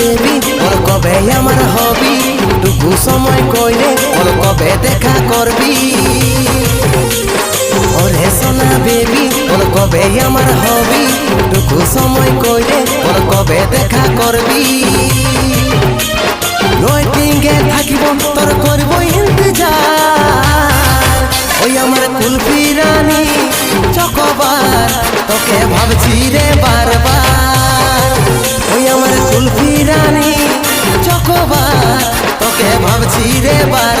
Baby বল কবে আমার হবি? টুকু সময় কইলে বল কবে দেখা করবি? ওরে সোনা বেবি বল কবে আমার হবি? টুকু সময় কইলে বল কবে দেখা করবি? ওয়েটিংয়ে থাকিব, তোর করব ইন্তজার। ওই আমার কুলফি রানী, চকবার, তোকে ভাবছি রে বারবার রানী চকবার তোকে ভাবছি রে বার